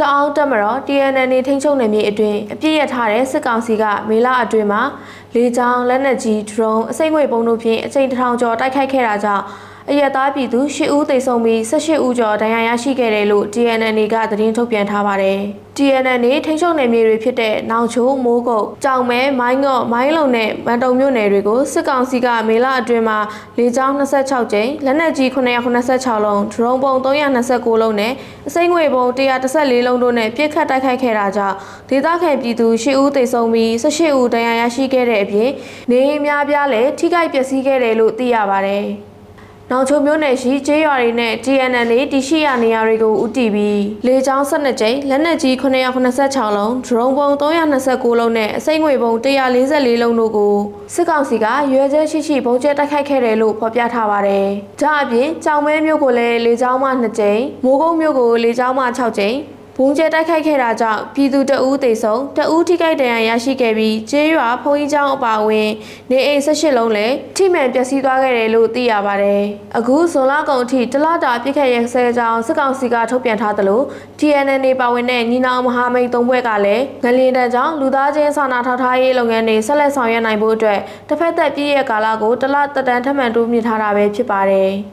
တအောင်းတက်မတော် TNN ထိန်းချုပ်နယ်မြေအတွင်းအပြစ်ရထားတဲ့စစ်ကောင်စီကမေလအတွင်းမှာလေကြောင်းလက်နက်ကြီးဒရုန်းအစိမ့်ငွေပုံတို့ဖြင့်အချိန်တစ်ထောင်ကျော်တိုက်ခိုက်ခဲ့တာကြောင့် အရက်သားပြည်သူ၈ဦးသေဆုံးပြီး18ဦးကျော်ဒဏ်ရာရရှိခဲ့တယ်လို့ TNN ကသတင်းထုတ်ပြန်ထားပါတယ်။ TNN ထိန်းချုပ်နယ်မြေတွေဖြစ်တဲ့နောင်ချိုးမိုးကုတ်ကြောင်မဲမိုင်းငော့မိုင်းလုံနဲ့မန်တုံမြို့နယ်တွေကိုစစ်ကောင်စီကမေလအတွင်းမှာလေကြောင်း26ကြိမ်လက်နက်ကြီး986လုံးဒရုန်းပုံ329လုံးနဲ့အစိမ့်ငွေပုံ114လုံးတို့နဲ့ပြစ်ခတ်တိုက်ခိုက်ခဲ့တာကြောင့်ဒေသခံပြည်သူ10ဦးသေဆုံးပြီး18ဦးဒဏ်ရာရရှိခဲ့တဲ့အပြင်နေအိမ်များပြားလည်းထိခိုက်ပျက်စီးခဲ့တယ်လို့သိရပါတယ်။ နောင်ချိုမျိုးနယ်ရှိကျေးရွာတွေနဲ့ TNN တရှိရနေရာတွေကိုဥတီပြီးလေကြောင်း12ကြိမ်လက်နက်ကြီး986လုံးဒရုန်းပုံ329လုံးနဲ့အစိမ့်ငွေပုံ144လုံးတို့ကိုစစ်ကောင်စီကရွေကျဲရှိရှိပုံကျဲတိုက်ခိုက်ခဲ့တယ်လို့ဖော်ပြထားပါတယ်။ဒါအပြင်ကြောင်မဲမျိုးကိုလည်းလေကြောင်းမှ2ကြိမ်မိုးကုတ်မျိုးကိုလေကြောင်းမှ6ကြိမ် ဘုံကျဲတိုက်ခိုက်ခဲ့တာကြောင့်ပြည်သူတအူးသေဆုံးတအူးထိခိုက်ဒဏ်ရာရရှိခဲ့ပြီးကျေးရွာဖုံးကြီးကျောင်းအပါအဝင်နေအိမ်18လုံးလည်းထိမှန်ပျက်စီးသွားခဲ့တယ်လို့သိရပါတယ်။အခုဇွန်လကုန်အထိတလတာပြစ်ခတ်ရဲဆဲကြောင်းစစ်ကောင်စီကထုတ်ပြန်ထားသလို TNN ပါဝင်တဲ့ညီနောင်မဟာမိတ်သုံးဘွဲ့ကလည်းငလျင်တန်းကြောင့်လူသားချင်းစာနာထောက်ထားရေးလုပ်ငန်းတွေဆက်လက်ဆောင်ရွက်နိုင်ဖို့အတွက်တစ်ဖက်သက်ပြည့်ရဲ့ကာလကိုတလတက်တန်းထပ်မံတိုးမြင့်ထားတာပဲဖြစ်ပါတယ်။